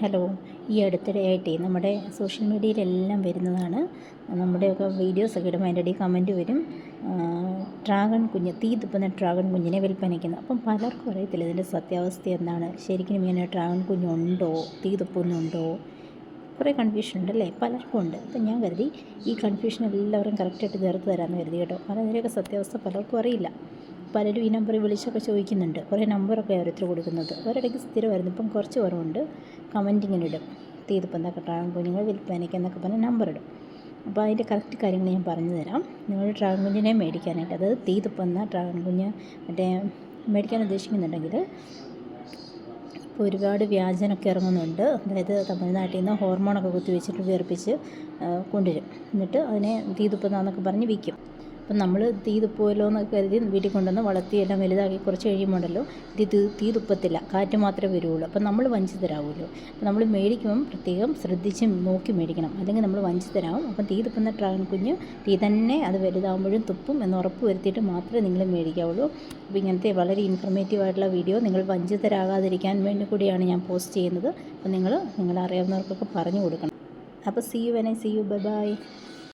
Hello ഈ അടുത്തിടെയായിട്ടേ നമ്മുടെ social മീഡിയയിലെല്ലാം വരുന്നതാണ്. നമ്മുടെയൊക്കെ വീഡിയോസൊക്കെ ഇടുമ്പോൾ അതിന്റെ ഇടയിൽ കമന്റ് വരും. ഡ്രാഗൺ കുഞ്ഞ് തീ തുപ്പുന്ന ഡ്രാഗൺ കുഞ്ഞിനെ വിൽപ്പനയ്ക്കുന്നു. അപ്പം പലർക്കും അറിയത്തില്ല ഇതിന്റെ സത്യാവസ്ഥ എന്താണ്. ശരിക്കും ഇങ്ങനെ ഡ്രാഗൺ കുഞ്ഞുണ്ടോ? തീ തുപ്പുന്നുണ്ടോ? കുറേ കൺഫ്യൂഷൻ ഉണ്ട് അല്ലേ? പലർക്കും ഉണ്ട്. അപ്പം ഞാൻ കരുതി ഈ കൺഫ്യൂഷൻ എല്ലാവരും കറക്റ്റായിട്ട് തീർത്ത് തരാമെന്ന് കരുതി കേട്ടോ. കാരണം ഇതിന്റെയൊക്കെ സത്യാവസ്ഥ പലർക്കും അറിയില്ല. പലരും ഈ നമ്പറിൽ വിളിച്ചൊക്കെ ചോദിക്കുന്നുണ്ട്. കുറേ നമ്പറൊക്കെ ഓരോരുത്തർ കൊടുക്കുന്നത്. ഒരിടയ്ക്ക് സ്ഥിരമായിരുന്നു. ഇപ്പം കുറച്ച് കുറവുണ്ട്. കമന്റ് ഇങ്ങനെ ഇടും തീർപ്പം ഡ്രാഗൺ കുഞ്ഞുങ്ങൾ വിൽപ്പനയ്ക്ക് എന്നൊക്കെ പറഞ്ഞ് നമ്പർ ഇടും അപ്പോൾ അതിന്റെ കറക്റ്റ് കാര്യങ്ങൾ ഞാൻ പറഞ്ഞു തരാം. നിങ്ങൾ ഡ്രാഗൺ കുഞ്ഞിനെ മേടിക്കാനായിട്ട് അതായത് തീതുപ്പന്ന ഡ്രാഗൺ കുഞ്ഞ് മറ്റേ മേടിക്കാൻ ഉദ്ദേശിക്കുന്നുണ്ടെങ്കിൽ ഇപ്പോൾ ഒരുപാട് വ്യാജനൊക്കെ ഇറങ്ങുന്നുണ്ട്. അതായത് തമിഴ്നാട്ടിൽ നിന്ന് ഹോർമോണൊക്കെ കുത്തിവെച്ചിട്ട് വെച്ചിട്ട് വീർപ്പിച്ച് കൊണ്ടുവരും. എന്നിട്ട് അതിനെ തീ എന്നൊക്കെ പറഞ്ഞ് വിൽക്കും. അപ്പം നമ്മൾ തീ തുപ്പുമല്ലോ എന്നൊക്കെ കരുതി വീട്ടിൽ കൊണ്ടുവന്ന് വളർത്തി എല്ലാം വലുതാക്കി കുറച്ച് കഴിയുമ്പോണ്ടല്ലോ ഇത് തീ തുപ്പത്തില്ല. കാറ്റ് മാത്രമേ വരുള്ളൂ. അപ്പം നമ്മൾ വഞ്ചിതരാകുമല്ലോ അപ്പം നമ്മൾ മേടിക്കുമ്പം പ്രത്യേകം ശ്രദ്ധിച്ച് നോക്കി മേടിക്കണം. അല്ലെങ്കിൽ നമ്മൾ വഞ്ചിതരാകും അപ്പം തീ തുപ്പുന്ന കുഞ്ഞ് തീ തന്നെ അത് വലുതാകുമ്പോഴും തുപ്പും എന്ന് ഉറപ്പ് വരുത്തിയിട്ട് മാത്രമേ നിങ്ങൾ മേടിക്കാവുള്ളൂ. അപ്പോൾ ഇങ്ങനത്തെ വളരെ ഇൻഫർമേറ്റീവ് ആയിട്ടുള്ള വീഡിയോ നിങ്ങൾ വഞ്ചിതരാകാതിരിക്കാൻ വേണ്ടി കൂടിയാണ് ഞാൻ പോസ്റ്റ് ചെയ്യുന്നത്. അപ്പം നിങ്ങൾ നിങ്ങളറിയാവുന്നവർക്കൊക്കെ പറഞ്ഞു കൊടുക്കണം. അപ്പോൾ see you I see you bye bye